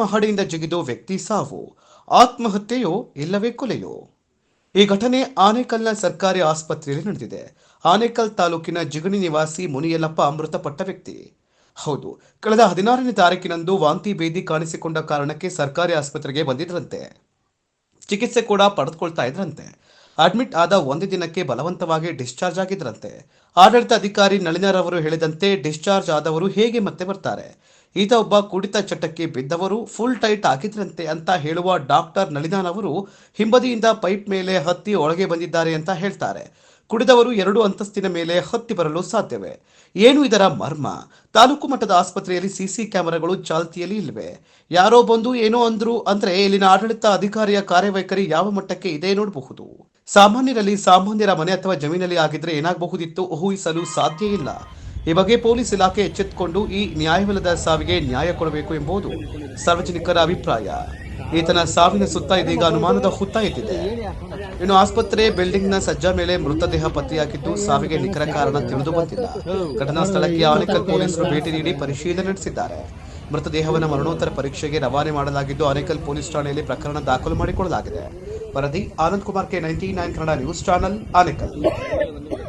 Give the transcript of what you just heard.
ಮಹಡಿಯಿಂದ ಜಿಗಿದು ವ್ಯಕ್ತಿ ಸಾವು. ಆತ್ಮಹತ್ಯೆಯೋ ಇಲ್ಲವೇ ಕೊಲೆಯೋ. ಈ ಘಟನೆ ಆನೇಕಲ್ನ ಸರ್ಕಾರಿ ಆಸ್ಪತ್ರೆಯಲ್ಲಿ ನಡೆದಿದೆ. ಆನೇಕಲ್ ತಾಲೂಕಿನ ಜಿಗಣಿ ನಿವಾಸಿ ಮುನಿಯಲ್ಲಪ್ಪ ಮೃತಪಟ್ಟ ವ್ಯಕ್ತಿ. ಹೌದು, ಕಳೆದ ಹದಿನಾರನೇ ತಾರೀಕಿನಂದು ವಾಂತಿ ಭೇದಿ ಕಾಣಿಸಿಕೊಂಡ ಕಾರಣಕ್ಕೆ ಸರ್ಕಾರಿ ಆಸ್ಪತ್ರೆಗೆ ಬಂದಿದ್ರಂತೆ. ಚಿಕಿತ್ಸೆ ಕೂಡ ಪಡೆದುಕೊಳ್ತಾ ಇದ್ರಂತೆ. ಅಡ್ಮಿಟ್ ಆದ ಒಂದೇ ದಿನಕ್ಕೆ ಬಲವಂತವಾಗಿ ಡಿಸ್ಚಾರ್ಜ್ ಆಗಿದ್ರಂತೆ. ಆಡಳಿತ ಅಧಿಕಾರಿ ನಳಿನರವರು ಹೇಳಿದಂತೆ ಡಿಸ್ಚಾರ್ಜ್ ಆದವರು ಹೇಗೆ ಮತ್ತೆ ಬರ್ತಾರೆ? ಈತ ಒಬ್ಬ ಕುಡಿತ ಚಟಕ್ಕೆ ಬಿದ್ದವರು ಫುಲ್ ಟೈಟ್ ಹಾಕಿದ್ರಂತೆ ಅಂತ ಹೇಳುವ ಡಾಕ್ಟರ್ ನಳಿನಾನವರು ಹಿಂಬದಿಯಿಂದ ಪೈಪ್ ಮೇಲೆ ಹತ್ತಿ ಒಳಗೆ ಬಂದಿದ್ದಾರೆ ಅಂತ ಹೇಳ್ತಾರೆ. ಕುಡಿದವರು ಎರಡು ಅಂತಸ್ತಿನ ಮೇಲೆ ಹತ್ತಿ ಬರಲು ಸಾಧ್ಯವೇ? ಏನು ಇದರ ಮರ್ಮ? ತಾಲೂಕು ಮಟ್ಟದ ಆಸ್ಪತ್ರೆಯಲ್ಲಿ ಸಿಸಿ ಕ್ಯಾಮೆರಾಗಳು ಚಾಲ್ತಿಯಲ್ಲಿ ಇಲ್ವೇ ಯಾರೋ ಬಂದು ಏನೋ ಅಂದ್ರು ಅಂದ್ರೆ ಇಲ್ಲಿನ ಆಡಳಿತ ಅಧಿಕಾರಿಯ ಕಾರ್ಯವೈಖರಿ ಯಾವ ಮಟ್ಟಕ್ಕೆ ಇದೆ ನೋಡಬಹುದು. ಸಾಮಾನ್ಯರಲ್ಲಿ ಸಾಮಾನ್ಯರ ಮನೆ ಅಥವಾ ಜಮೀನಲ್ಲಿ ಆಗಿದ್ರೆ ಏನಾಗಬಹುದಿತ್ತು? ಊಹಿಸಲು ಸಾಧ್ಯ ಇಲ್ಲ. ಈ ಬಗ್ಗೆ ಪೊಲೀಸ್ ಇಲಾಖೆ ಎಚ್ಚೆತ್ತುಕೊಂಡು ಈ ನ್ಯಾಯವಿಲ್ಲದ ಸಾವಿಗೆ ನ್ಯಾಯ ಕೊಡಬೇಕು ಎಂಬುದು ಸಾರ್ವಜನಿಕರ ಅಭಿಪ್ರಾಯ. ಈತನ ಸಾವಿನ ಸುತ್ತ ಇದೀಗ ಅನುಮಾನದ ಹುತ್ತ ಎದ್ದಿದೆ. ಇನ್ನು ಆಸ್ಪತ್ರೆ ಬಿಲ್ಡಿಂಗ್ನ ಸಜ್ಜಾ ಮೇಲೆ ಮೃತದೇಹ ಪತ್ತೆಯಾಗಿದ್ದು ಸಾವಿಗೆ ನಿಖರ ಕಾರಣ ತಿಳಿದು ಬಂದಿಲ್ಲ. ಘಟನಾ ಸ್ಥಳಕ್ಕೆ ಆನೇಕಲ್ ಪೊಲೀಸರು ಭೇಟಿ ನೀಡಿ ಪರಿಶೀಲನೆ ನಡೆಸಿದ್ದಾರೆ. ಮೃತದೇಹವನ್ನು ಮರಣೋತ್ತರ ಪರೀಕ್ಷೆಗೆ ರವಾನೆ ಮಾಡಲಾಗಿದ್ದು ಆನೇಕಲ್ ಪೊಲೀಸ್ ಠಾಣೆಯಲ್ಲಿ ಪ್ರಕರಣ ದಾಖಲು ಮಾಡಿಕೊಳ್ಳಲಾಗಿದೆ. ವರದಿ Anand Kumar K ninety nine Kannada news channel, Anekal.